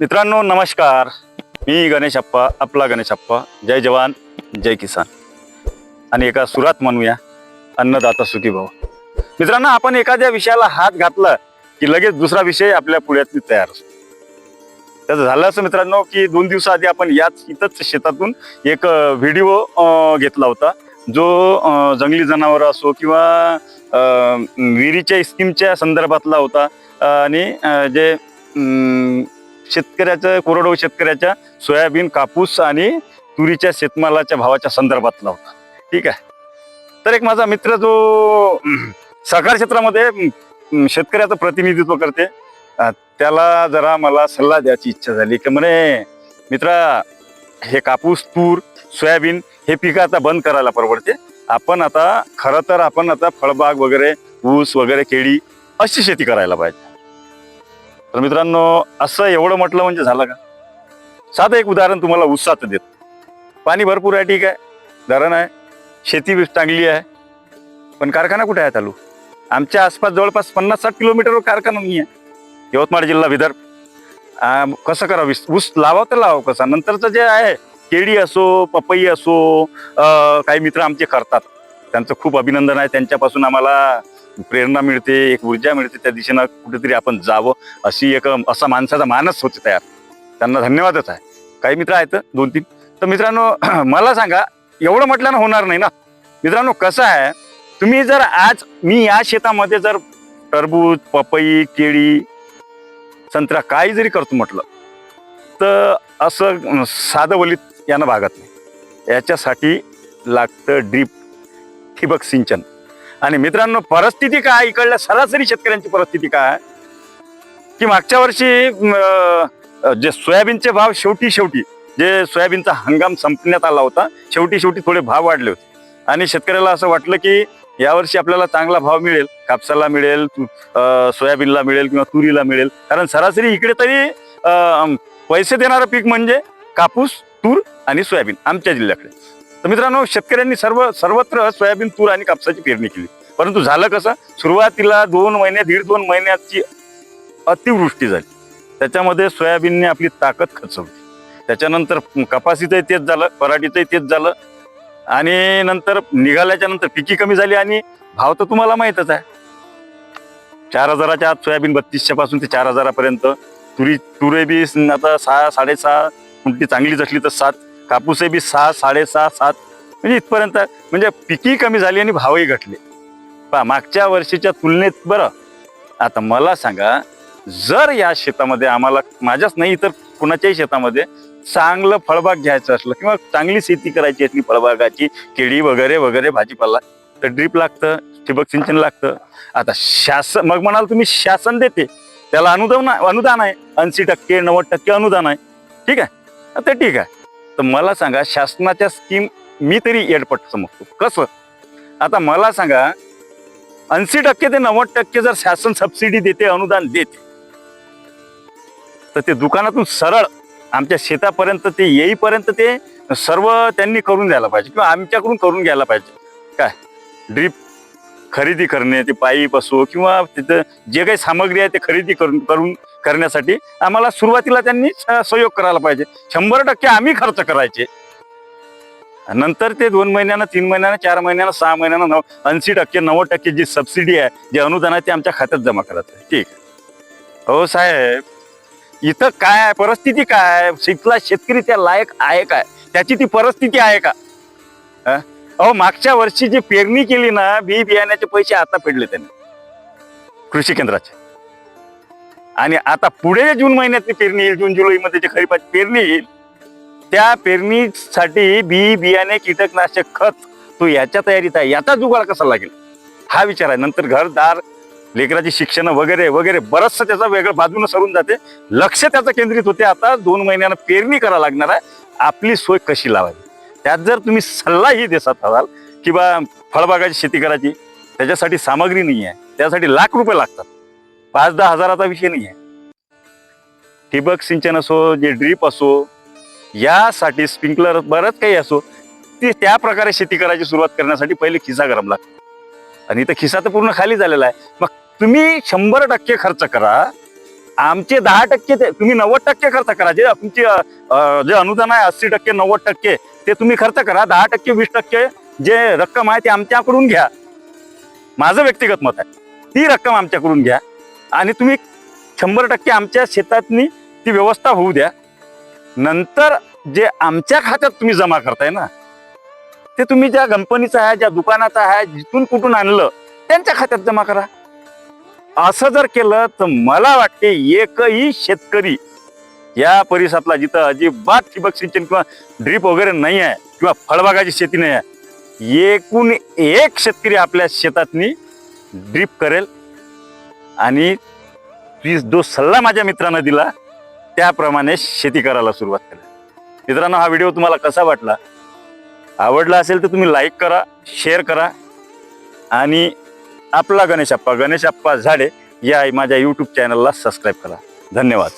मित्रांनो नमस्कार. मी गणेश अप्पा आपला गणेश अप्पा. जय जवान जय किसान. आणि एका सुरात म्हणूया अन्नदाता सुखी भाऊ मित्रांनो आपण एखाद्या विषयाला हात घातला की लगेच दुसरा विषय आपल्या पुढ्यात तयार असतो त्याचं झालं असं मित्रांनो की दोन दिवसाआधी आपण याच इथंच शेतातून एक व्हिडिओ घेतला होता. जो जंगली जनावर असो किंवा विहिरीच्या स्कीमच्या संदर्भातला होता. आणि अं, जे शेतकऱ्याचं कोरडवाहू शेतकऱ्याच्या सोयाबीन कापूस आणि तुरीच्या शेतमालाच्या भावाच्या संदर्भातला होता. ठीक आहे? तर एक माझा मित्र जो सहकार क्षेत्रामध्ये शेतकऱ्याचं प्रतिनिधित्व करते त्याला जरा मला सल्ला द्यायची इच्छा झाली. की म्हणे मित्रा हे कापूस तूर सोयाबीन हे पिकं आता बंद करायला परवडते. आपण आता खरं तर आपण आता फळबाग वगैरे ऊस वगैरे केळी अशी शेती करायला पाहिजे. तर मित्रांनो असं एवढं म्हटलं म्हणजे झालं का? साधं एक उदाहरण तुम्हाला उत्साह देत. पाणी भरपूर आहे ठीक आहे. धरण आहे. शेती बी चांगली आहे. पण कारखाना कुठे आहे चालू? आमच्या आसपास जवळपास पन्नास साठ किलोमीटरवर कारखाना नाही आहे. यवतमाळ जिल्हा विदर्भ. कसं करावं? ऊस लावा तर लावा कसा? नंतरचं जे आहे केळी असो पपई असो काही मित्र आमचे करतात. त्यांचं खूप अभिनंदन आहे. त्यांच्यापासून आम्हाला प्रेरणा मिळते एक ऊर्जा मिळते त्या दिशेनं कुठेतरी आपण जावं अशी एक असा माणसाचा मानस होते तयार. त्यांना धन्यवादच आहे. काही मित्र आहेत दोन तीन. तर मित्रांनो मला सांगा एवढं म्हटल्यानं होणार नाही ना? मित्रांनो कसं आहे तुम्ही जर आज मी या शेतामध्ये जर टरबूज पपई केळी संत्रा काही जरी करतो म्हटलं तर असं अं, साधं वलीत यानं भागत नाही. याच्यासाठी लागतं ड्रीप ठिबक सिंचन. आणि मित्रांनो परिस्थिती काय? इकडल्या सरासरी शेतकऱ्यांची परिस्थिती काय? की मागच्या वर्षी जे सोयाबीनचे भाव शेवटी शेवटी जे सोयाबीनचा हंगाम संपण्यात आला होता शेवटी शेवटी थोडे भाव वाढले होते. आणि शेतकऱ्याला असं वाटलं की यावर्षी आपल्याला चांगला भाव मिळेल. कापसाला मिळेल अं, सोयाबीनला मिळेल किंवा तुरीला मिळेल. कारण सरासरी इकडे तरी अं, पैसे देणारं पीक म्हणजे कापूस तूर आणि सोयाबीन आमच्या जिल्ह्याकडे. तर मित्रांनो शेतकऱ्यांनी सर्व सर्वत्र सोयाबीन तूर आणि कापसाची पेरणी केली. परंतु झालं कसं? सुरुवातीला दोन महिन्यात दीड दोन महिन्याची अतिवृष्टी झाली. त्याच्यामध्ये सोयाबीनने आपली ताकद खचवली. त्याच्यानंतर कपासीचंही तेच झालं पराठीचंही तेच झालं. आणि नंतर निघाल्याच्या नंतर पिकी कमी झाली आणि भाव तर तुम्हाला माहीतच आहे. चार हजाराच्या आत सोयाबीन बत्तीसशे पासून ते चार हजारापर्यंत. तुरी तुरे बी आता सहा साडेसहा कुठली चांगलीच असली तर सात कापूसही बी सहा साडेसहा सात. म्हणजे इथपर्यंत म्हणजे पिकी कमी झाली आणि भावही घटले. पहा मागच्या वर्षीच्या तुलनेत बरं. आता मला सांगा जर या शेतामध्ये आम्हाला माझ्याच नाही तर कुणाच्याही शेतामध्ये चांगलं फळबाग घ्यायचं असलं किंवा चांगली शेती करायची असली फळबागाची केळी वगैरे वगैरे भाजीपाला तर ड्रीप लागतं ठिबक सिंचन लागतं. आता शासन मग म्हणाल तुम्ही शासन देते. त्याला अनुदान अनुदान आहे. ऐंशी टक्के नव्वद टक्के अनुदान आहे. ठीक आहे? तर ठीक आहे. तर मला सांगा शासनाच्या स्कीम मी तरी एडपट समजतो. कसं? आता मला सांगा ऐंशी टक्के ते नव्वद टक्के जर शासन सबसिडी देते अनुदान देते तर ते दुकानातून सरळ आमच्या शेतापर्यंत ते येईपर्यंत ते सर्व त्यांनी करून द्यायला पाहिजे किंवा आमच्याकडून करून घ्यायला पाहिजे. काय? ड्रीप खरेदी करणे ते पाईप असो किंवा तिथं जे काही सामग्री आहे ते खरेदी करून करून करण्यासाठी आम्हाला सुरुवातीला त्यांनी सहयोग करायला पाहिजे. शंभर टक्के आम्ही खर्च करायचे. नंतर ते दोन महिन्यानं तीन महिन्यानं चार महिन्यानं सहा महिन्यानं नव ऐंशी टक्के नव्वद टक्के जी सबसिडी आहे जे अनुदान आहे ते आमच्या खात्यात जमा करायचं आहे. ठीक हो साहेब. इथं काय आहे? परिस्थिती काय आहे? शिकला शेतकरी त्या लायक आहे काय त्याची ती परिस्थिती आहे का? अहो मागच्या वर्षी जी पेरणी केली ना बी बियाण्याचे पैसे आता फेडले त्याने. कृषी केंद्राचे. आणि आता पुढे जून महिन्यातली पेरणी येईल जून जुलैमध्ये जे खरीपाची पेरणी येईल त्या पेरणीसाठी बी बियाणे कीटकनाशक खत तो याच्या तयारीत आहे. याचा जुगाड कसा लागेल? हा विचार आहे. नंतर घरदार लेकराची शिक्षण वगैरे वगैरे बरचसं त्याचा वेगळं बाजूनं सरून जाते. लक्ष त्याचं केंद्रित होते. आता दोन महिन्यानं पेरणी करा लागणार आहे. आपली सोय कशी लावायची त्यात जर तुम्ही सल्लाही देसात असाल बा फळबागाची शेती करायची त्याच्यासाठी सामग्री नाही आहे त्यासाठी लाख रुपये लागतात. पाच दहा हजाराचा विषय नाही आहे. ठिबक सिंचन असो जे ड्रीप असो यासाठी स्प्रिंकलर बरंच काही असो ती त्या प्रकारे शेती करायची सुरुवात करण्यासाठी पहिले खिसा गरम लागतो. आणि इथं खिसा तर पूर्ण खाली झालेला आहे. मग तुम्ही शंभर टक्के खर्च करा आमचे दहा टक्के ते तुम्ही नव्वद टक्के खर्च करा. जे तुमची जे अनुदान आहे अस्सी टक्के नव्वद टक्के ते तुम्ही खर्च करा. दहा टक्के वीस टक्के जे रक्कम आहे ती आमच्याकडून घ्या. माझं व्यक्तिगत मत आहे. ती रक्कम आमच्याकडून घ्या. आणि तुम्ही शंभर टक्के आमच्या शेतातनी ती व्यवस्था होऊ द्या. नंतर जे आमच्या खात्यात तुम्ही जमा करताय ना ते तुम्ही ज्या कंपनीचं आहे ज्या दुकानाचं आहे जिथून कुठून आणलं त्यांच्या खात्यात जमा करा. असं जर केलं तर मला वाटते एकही शेतकरी या परिसरातला जिथं अजिबात ठिबक सिंचन किंवा ड्रीप वगैरे नाही आहे किंवा फळबागाची शेती नाही आहे एकूण एक शेतकरी आपल्या शेतातनी ड्रीप करेल. आणि ती जो सल्ला माझ्या मित्रानं दिला त्याप्रमाणे शेती करायला सुरुवात करेल मित्रांनो हा व्हिडिओ तुम्हाला कसा वाटला? आवडला असेल तर तुम्ही लाईक करा शेअर करा. आणि आपला गणेश अप्पा गणेश झाडे या माझ्या यूट्यूब चॅनलला सबस्क्राईब करा. धन्यवाद.